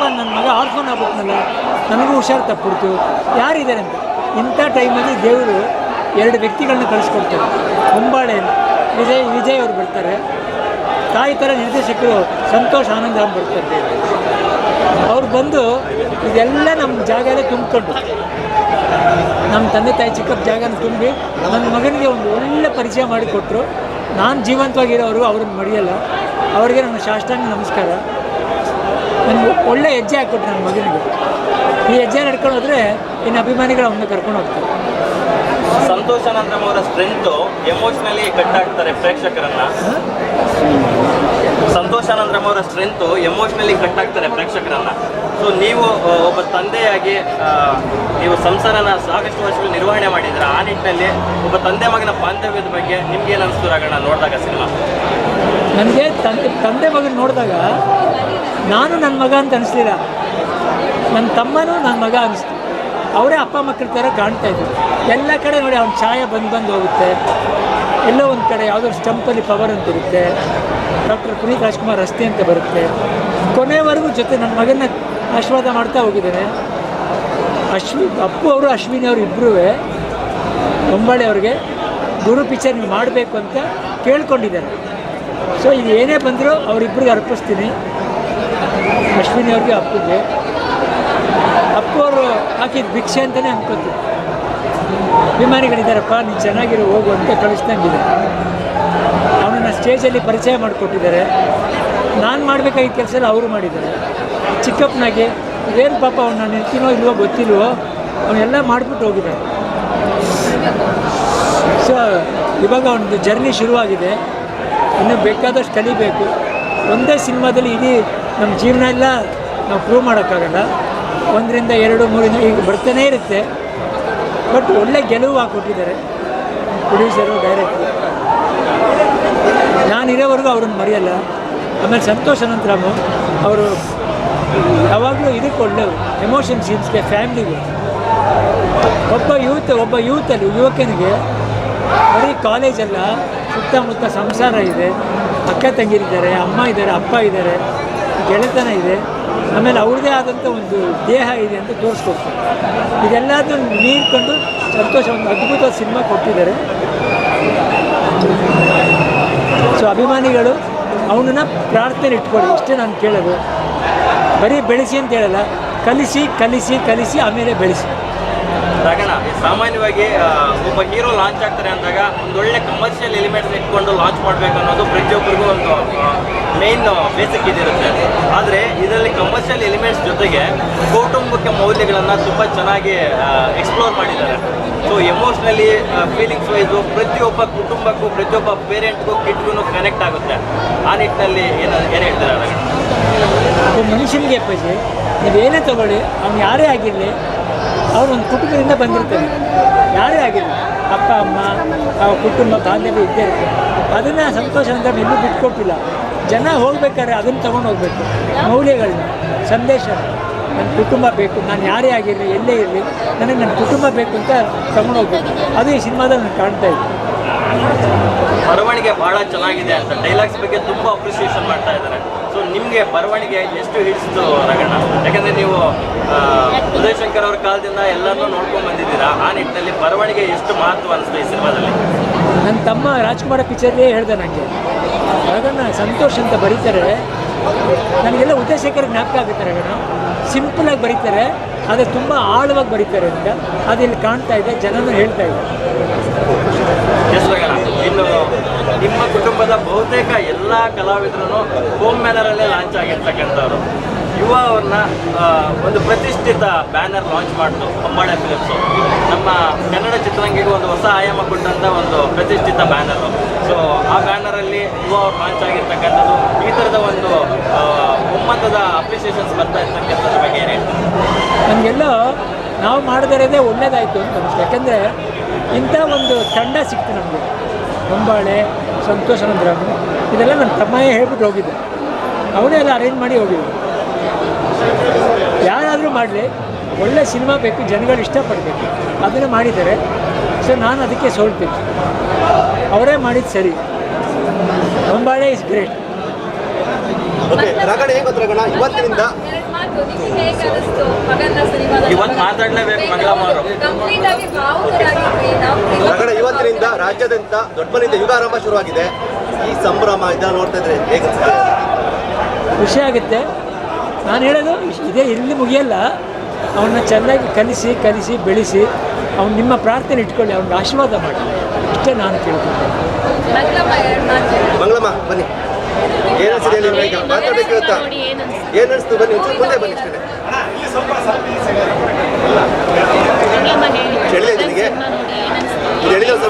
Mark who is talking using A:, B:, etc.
A: Orphan ನನ್ನ ಮಗ ಆರ್ಫೋನ್ ಆಗ್ಬಿಟ್ನಲ್ಲ ನನಗೂ ಹುಷಾರು ತಪ್ಪಿಡ್ತು. ಯಾರಿದ್ದಾರೆ ಅಂತ? ಇಂಥ ಟೈಮಲ್ಲಿ ದೇವರು ಎರಡು ವ್ಯಕ್ತಿಗಳನ್ನ ಕಳಿಸ್ಕೊಡ್ತಾರೆ. ಹೊಂಬಾಳೆ ವಿಜಯ್ ವಿಜಯ್ ಅವರು ಬರ್ತಾರೆ. ತಾಯಿ ಥರ ನಿರ್ದೇಶಕರು ಸಂತೋಷ್ ಆನಂದರಾಮ್ ಬರ್ತಾರೆ. ಅವ್ರು ಬಂದು ಇದೆಲ್ಲ ನಮ್ಮ ಜಾಗನೇ ತುಂಬಿಕೊಂಡು. ನಮ್ಮ ತಂದೆ ತಾಯಿ ಚಿಕ್ಕಪ್ಪ ಜಾಗನ ತುಂಬಿ ನನ್ನ ಮಗನಿಗೆ ಒಂದು ಒಳ್ಳೆ ಪರಿಚಯ ಮಾಡಿಕೊಟ್ರು. ನಾನು ಜೀವಂತವಾಗಿರೋರು ಅವ್ರನ್ನ ಮಡಿಯಲ್ಲ. ಅವರಿಗೆ ನನ್ನ ಶಾಸ್ತ್ರಾಂಗ ನಮಸ್ಕಾರ. ನನಗೆ ಒಳ್ಳೆ ಹೆಜ್ಜೆ ಹಾಕ್ಕೊಟ್ರು ನನ್ನ ಮಗನಿಗೆ. ಈ ಹೆಜ್ಜೆ ನಡ್ಕೊಂಡು ಹೋದರೆ ಇನ್ನು ಅಭಿಮಾನಿಗಳು ಅವನ್ನ ಕರ್ಕೊಂಡು ಹೋಗ್ತಾರೆ.
B: ಸಂತೋಷ್ ಅವರ ಸ್ಟ್ರೆಂತ್ ಎಮೋಷನಲಿ ಕಟ್ ಆಗ್ತಾರೆ ಪ್ರೇಕ್ಷಕರನ್ನ. ಸಂತೋಷ್ ಅವರ ಸ್ಟ್ರೆಂತ್ ಎಮೋಷನಲಿ ಕಟ್ ಆಗ್ತಾರೆ ಪ್ರೇಕ್ಷಕರನ್ನ. ಸೊ ನೀವು ಒಬ್ಬ ತಂದೆಯಾಗಿ ನೀವು ಸಂಸಾರನ ಸಾಕಷ್ಟು ವರ್ಷಗಳು ನಿರ್ವಹಣೆ ಮಾಡಿದ್ರೆ ಆ ನಿಟ್ಟಿನಲ್ಲಿ ಒಬ್ಬ ತಂದೆ ಮಗನ ಬಾಂಧವ್ಯದ ಬಗ್ಗೆ ನಿಮ್ಗೆ ಏನು ಅನಿಸ್ತು ರಾಗಣ್ಣ ನೋಡಿದಾಗ ಸಿನಿಮಾ?
A: ನನಗೆ ತಂದೆ ತಂದೆ ಮಗನ ನೋಡಿದಾಗ ನಾನು ನನ್ನ ಮಗ ಅಂತ ಅನಿಸ್ಲಿಲ್ಲ. ನನ್ನ ತಮ್ಮನೂ ನನ್ನ ಮಗ ಅನಿಸ್ತು. ಅವರೇ ಅಪ್ಪ ಮಕ್ಕಳ ಥರ ಕಾಣ್ತಾ ಇದ್ರು. ಎಲ್ಲ ಕಡೆ ನೋಡಿ ಅವ್ನ ಛಾಯೆ ಬಂದು ಬಂದು ಹೋಗುತ್ತೆ. ಎಲ್ಲೋ ಒಂದು ಕಡೆ ಯಾವುದೋ ಸ್ಟಂಪಲ್ಲಿ ಪವರ್ ಅಂತ ಇರುತ್ತೆ. ಡಾಕ್ಟರ್ ಪುನೀತ್ ರಾಜ್ಕುಮಾರ್ ರಸ್ತೆ ಅಂತ ಬರುತ್ತೆ. ಕೊನೆವರೆಗೂ ಜೊತೆ ನನ್ನ ಮಗನ ಆಶೀರ್ವಾದ ಮಾಡ್ತಾ ಹೋಗಿದ್ದೇನೆ. ಅಶ್ವಿ, ಅಪ್ಪು ಅವರು, ಅಶ್ವಿನಿ ಅವರು ಇಬ್ಬರೂ ಹೊಂಬಾಳೆ ಅವ್ರಿಗೆ ಗುರು ಪಿಕ್ಚರ್ ನೀವು ಮಾಡಬೇಕು ಅಂತ ಕೇಳ್ಕೊಂಡಿದ್ದಾರೆ. ಸೊ ಇದು ಏನೇ ಬಂದರೂ ಅವರಿಬ್ಬರಿಗೆ ಅರ್ಪಿಸ್ತೀನಿ. ಅಶ್ವಿನಿ ಅವ್ರಿಗೆ ಅಪ್ಪುಗೆ ಅಪ್ಪು ಅವರು ಹಾಕಿದ ಭಿಕ್ಷೆ ಅಂತಲೇ ಅನ್ಕೋತೀವಿ. ಅಭಿಮಾನಿಗಳಿದ್ದಾರಪ್ಪ ನೀನು ಚೆನ್ನಾಗಿರೋ, ಹೋಗು ಅಂತ ಕಳಿಸ್ದಂಗಿದೆ. ಅವನನ್ನು ಸ್ಟೇಜಲ್ಲಿ ಪರಿಚಯ ಮಾಡಿಕೊಟ್ಟಿದ್ದಾರೆ. ನಾನು ಮಾಡಬೇಕಾಗಿದ್ದ ಕೆಲಸ ಅವರು ಮಾಡಿದ್ದಾರೆ. ಚಿಕ್ಕಪ್ಪನಾಗೆ, ಏನು ಪಾಪ ಅವನು ನಾನು ಇರ್ತೀನೋ ಇಲ್ವೋ ಗೊತ್ತಿಲ್ವೋ ಅವನ್ನೆಲ್ಲ ಮಾಡಿಬಿಟ್ಟು ಹೋಗಿದ್ದಾರೆ ಸೊ ಇವಾಗ ಅವನದು ಜರ್ನಿ ಶುರುವಾಗಿದೆ. ಇನ್ನು ಬೇಕಾದಷ್ಟು ಕಲಿಬೇಕು. ಒಂದೇ ಸಿನಿಮಾದಲ್ಲಿ ಇಡೀ ನಮ್ಮ ಜೀವನ ಎಲ್ಲ ನಾವು ಪ್ರೂವ್ ಮಾಡೋಕ್ಕಾಗಲ್ಲ. ಒಂದರಿಂದ ಎರಡು, ಮೂರಿಂದ ಈಗ ಬರ್ತಾನೇ ಇರುತ್ತೆ. ಬಟ್ ಒಳ್ಳೆ ಗೆಲುವು ಹಾಕ್ಕೊಟ್ಟಿದ್ದಾರೆ ಪ್ರೊಡ್ಯೂಸರು ಡೈರೆಕ್ಟ್ರು ನಾನಿರೋವರೆಗೂ ಅವ್ರನ್ನ ಮರೆಯಲ್ಲ. ಆಮೇಲೆ ಸಂತೋಷ್ ಅನಂತರಾಮು ಅವರು ಯಾವಾಗಲೂ ಇದಕ್ಕೆ ಒಳ್ಳೆಯವರು. ಎಮೋಷನ್ ಸೀನ್ಸ್ಗೆ ಫ್ಯಾಮ್ಲಿಗೆ ಒಬ್ಬ ಯೂತ್ ಒಬ್ಬ ಯೂತಲ್ಲಿ ಯುವಕನಿಗೆ ಬರೀ ಕಾಲೇಜಲ್ಲ ಸುತ್ತಮುತ್ತ ಸಂಸಾರ ಇದೆ. ಅಕ್ಕ ತಂಗಿರಿದ್ದಾರೆ, ಅಮ್ಮ ಇದ್ದಾರೆ, ಅಪ್ಪ ಇದ್ದಾರೆ. ಗೆಳೆತನ ಇದೆ. ಆಮೇಲೆ ಅವ್ರದ್ದೇ ಆದಂಥ ಒಂದು ದೇಹ ಇದೆ ಅಂತ ತೋರಿಸ್ಕೊಡ್ತಾರೆ. ಇದೆಲ್ಲದನ್ನು ನೀಡ್ಕೊಂಡು ಸಂತೋಷ, ಒಂದು ಅದ್ಭುತ ಸಿನಿಮಾ ಕೊಟ್ಟಿದ್ದಾರೆ. ಸೊ ಅಭಿಮಾನಿಗಳು ಅವನನ್ನ ಪ್ರಾರ್ಥನೆ ಇಟ್ಕೊಳ್ಳಿ. ಇಷ್ಟೇ ನಾನು ಕೇಳೋದು. ಬರೀ ಬೆಳೆಸಿ ಅಂತ ಹೇಳಲ್ಲ. ಕಲಿಸಿ ಕಲಿಸಿ ಕಲಿಸಿ, ಆಮೇಲೆ ಬೆಳೆಸಿ.
B: ರಾಗಣ್ಣ, ಸಾಮಾನ್ಯವಾಗಿ ಒಬ್ಬ ಹೀರೋ ಲಾಂಚ್ ಆಗ್ತಾರೆ ಅಂದಾಗ ಒಂದೊಳ್ಳೆ ಕಮರ್ಷಿಯಲ್ ಎಲಿಮೆಂಟ್ಸ್ ಇಟ್ಕೊಂಡು ಲಾಂಚ್ ಮಾಡಬೇಕು ಅನ್ನೋದು ಪ್ರತಿಯೊಬ್ಬರಿಗೂ ಒಂದು ಮೇನ್ ಬೇಸಿಕ್ ಇದಿರುತ್ತೆ. ಆದರೆ ಇದರಲ್ಲಿ ಕಮರ್ಷಿಯಲ್ ಎಲಿಮೆಂಟ್ಸ್ ಜೊತೆಗೆ ಕುಟುಂಬಕ್ಕೆ ಮೌಲ್ಯಗಳನ್ನು ತುಂಬ ಚೆನ್ನಾಗಿ ಎಕ್ಸ್ಪ್ಲೋರ್ ಮಾಡಿದ್ದಾರೆ. ಸೊ ಎಮೋಷ್ನಲಿ ಫೀಲಿಂಗ್ಸ್ ವೈಸು ಪ್ರತಿಯೊಬ್ಬ ಕುಟುಂಬಕ್ಕೂ, ಪ್ರತಿಯೊಬ್ಬ ಪೇರೆಂಟ್ಗೂ ಕಿಟ್ಗೂ ಕನೆಕ್ಟ್ ಆಗುತ್ತೆ. ಆ ನಿಟ್ಟಿನಲ್ಲಿ ಏನು ಏನು ಹೇಳ್ತಾರೆ
A: ಮನುಷ್ಯನಿಗೆ ನೀವು ನೀವೇನೇ ತಗೊಳ್ಳಿ, ಅವ್ನು ಯಾರೇ ಆಗಿರಲಿ ಅವನು ಒಂದು ಕುಟುಂಬದಿಂದ ಬಂದಿರ್ತಾರೆ. ಯಾರೇ ಆಗಿರಲಿ, ಅಪ್ಪ, ಅಮ್ಮ ಅವ್ರ ಕುಟುಂಬ, ಬಾಂಧವ್ಯ ಇದ್ದೇ ಇರ್ತದೆ ಅದನ್ನು ಸಂತೋಷ ಅಂತ ಇನ್ನೂ ಬಿಟ್ಕೊಟ್ಟಿಲ್ಲ. ಜನ ಹೋಗ್ಬೇಕಾದ್ರೆ ಅದನ್ನು ತೊಗೊಂಡು ಹೋಗ್ಬೇಕು. ಮೌಲ್ಯಗಳನ್ನ ಸಂದೇಶ ನನ್ನ ಕುಟುಂಬ ಬೇಕು, ನಾನು ಯಾರೇ ಆಗಿರಲಿ, ಎಲ್ಲೇ ಇರಲಿ, ನನಗೆ ನನ್ನ ಕುಟುಂಬ ಬೇಕು ಅಂತ ತೊಗೊಂಡು ಹೋಗ್ಬೇಕು. ಅದು ಈ ಸಿನಿಮಾದಲ್ಲಿ ನಾನು ಕಾಣ್ತಾ ಇದ್ದೆ
B: ಬರವಣಿಗೆ ಬಹಳ ಚೆನ್ನಾಗಿದೆ ಅಂತ ಡೈಲಾಗ್ಸ್ ಬಗ್ಗೆ ತುಂಬ ಅಪ್ರಿಸಿಯೇಷನ್ ಮಾಡ್ತಾ ಇದ್ದಾರೆ. ಸೊ ನಿಮಗೆ ಬರವಣಿಗೆ ಎಷ್ಟು ಹಿಡಿಸಿತು ರಗಣ್ಣ? ಯಾಕಂದರೆ ನೀವು ಉದಯಶಂಕರ್ ಉದಯ್ ಶಂಕರ್ ಅವ್ರ ಕಾಲದಿಂದ ಎಲ್ಲರನ್ನೂ ನೋಡ್ಕೊಂಡು ಬಂದಿದ್ದೀರಾ? ಆ ನಿಟ್ಟಿನಲ್ಲಿ ಬರವಣಿಗೆ ಎಷ್ಟು ಮಹತ್ವ ಅನಿಸ್ತು ಈ ಸಿನಿಮಾದಲ್ಲಿ?
A: ನನ್ನ ತಮ್ಮ ರಾಜ್ಕುಮಾರ ಪಿಕ್ಚರ್ಲೇ ಹೇಳ್ದೆ ನನಗೆ ರಗಣ್ಣ ಸಂತೋಷ್ ಅಂತ ಬರೀತಾರೆ. ನನಗೆಲ್ಲ ಉದಯಶೇಖರ್ ಜ್ಞಾಪಕ ಆಗುತ್ತೆ ರಗಣ್ಣ. ಸಿಂಪಲಾಗಿ ಬರೀತಾರೆ ಆದರೆ ತುಂಬ ಆಳವಾಗಿ ಬರೀತಾರೆ ಅಂತ ಅದಿಲ್ಲಿ ಕಾಣ್ತಾ ಇದೆ ಜನನೂ ಹೇಳ್ತಾ ಇದೆ.
B: ಇನ್ನು ನಿಮ್ಮ ಕುಟುಂಬದ ಬಹುತೇಕ ಎಲ್ಲ ಕಲಾವಿದರನ್ನು ಹೋಮ್ ಮ್ಯಾನರಲ್ಲೇ ಲಾಂಚ್ ಆಗಿರ್ತಕ್ಕಂಥವ್ರು. ಯುವ ಅವ್ರನ್ನ ಒಂದು ಪ್ರತಿಷ್ಠಿತ ಬ್ಯಾನರ್ ಲಾಂಚ್ ಮಾಡಿತು ಹೊಂಬಾಳೆ ಫಿಲಿಮ್ಸು ನಮ್ಮ ಕನ್ನಡ ಚಿತ್ರರಂಗಿಗೆ ಒಂದು ಹೊಸ ಆಯಾಮ ಕೊಟ್ಟಂಥ ಒಂದು ಪ್ರತಿಷ್ಠಿತ ಬ್ಯಾನರು ಸೊ ಆ ಬ್ಯಾನರಲ್ಲಿ ಯುವ ಅವ್ರು ಲಾಂಚ್ ಆಗಿರ್ತಕ್ಕಂಥದ್ದು ಈ ಥರದ ಒಂದು ಒಮ್ಮತದ ಅಪ್ರಿಸಿಯೇಷನ್ಸ್ ಬರ್ತಾ ಇರ್ತಕ್ಕಂಥದ್ರ ಬಗ್ಗೆ ಏನು
A: ನಮಗೆಲ್ಲ ನಾವು ಮಾಡದಿರೋದೇ ಒಳ್ಳೇದಾಯಿತು ಅಂತ ಅನಿಸ್ತು ಯಾಕಂದರೆ ಇಂಥ ಒಂದು ತಂಡ ಸಿಕ್ತು ನಮಗೆ. ಹೊಂಬಾಳೆ ಸಂತೋಷ ನಂದ್ರಾಮು ಇದೆಲ್ಲ ನನ್ನ ತಮ್ಮನೇ ಹೇಳ್ಬಿಟ್ಟು ಹೋಗಿದ್ದೆ. ಅವನೇ ಎಲ್ಲ ಅರೇಂಜ್ ಮಾಡಿ ಹೋಗಿದ್ದೆ ಯಾರಾದರೂ ಮಾಡಲಿ ಒಳ್ಳೆ ಸಿನಿಮಾ ಬೇಕು ಜನಗಳು ಇಷ್ಟಪಡಬೇಕು. ಅದನ್ನು ಮಾಡಿದ್ದಾರೆ. ಸೊ ನಾನು ಅದಕ್ಕೆ ಸೋಲ್ತೀನಿ. ಅವರೇ ಮಾಡಿದ್ದು ಸರಿ. ಹೊಂಬಾಳೆ ಇಸ್ ಗ್ರೇಟ್
C: ಇವತ್ತಿನಿಂದ
B: ಇವತ್ತು ಮಾತಾಡಲೇಬೇಕು ಮಂಗಳಮ್ಮ ಅವರು.
C: ಕಂಪ್ಲೀಟ್ ಆಗಿ ಭಾವುಕರಾಗಿದ್ವಿ ನಾವು
D: ರಗಡ ಇವತ್ತಿನಿಂದ ರಾಜ್ಯಾದ್ಯಂತ ದೊಡ್ಡ ಮನೆಯಿಂದ ಯುಗಾರಂಭ ಶುರುವಾಗಿದೆ. ಈ ಸಂಭ್ರಮ ಇದನ್ನ ನೋಡ್ತಾ ಇದ್ರೆ ಹೇಗೆ
A: ಖುಷಿ ಆಗುತ್ತೆ. ನಾನು ಹೇಳೋದು ಇದೇ ಇಲ್ಲಿ ಮುಗಿಯಲ್ಲ. ಅವನ್ನ ಚೆನ್ನಾಗಿ ಕಲಿಸಿ ಕಲಿಸಿ ಬೆಳೆಸಿ ಅವ್ನು ನಿಮ್ಮ ಪ್ರಾರ್ಥನೆ ಇಟ್ಕೊಳ್ಳಿ ಅವ್ನಿಗೆ ಆಶೀರ್ವಾದ ಮಾಡಿ. ಇಷ್ಟೇ ನಾನು ಕೇಳ್ತೀನಿ
C: ಮಂಗಳಮ್ಮ
D: ಬನ್ನಿ. ಏನ್ ಅನ್ಸಿದೆ ನಿಮ್ಗೆ? ಈಗ ಮಾತಾಡ್ಬೇಕು ಇವತ್ತ ಏನ್ ಅನ್ಸ್ತು ಬನ್ನಿ ಮುಂದೆ ಬನ್ನಿ ಇಷ್ಟೇ. ಹೇಳಿದ ಸ್ವಲ್ಪ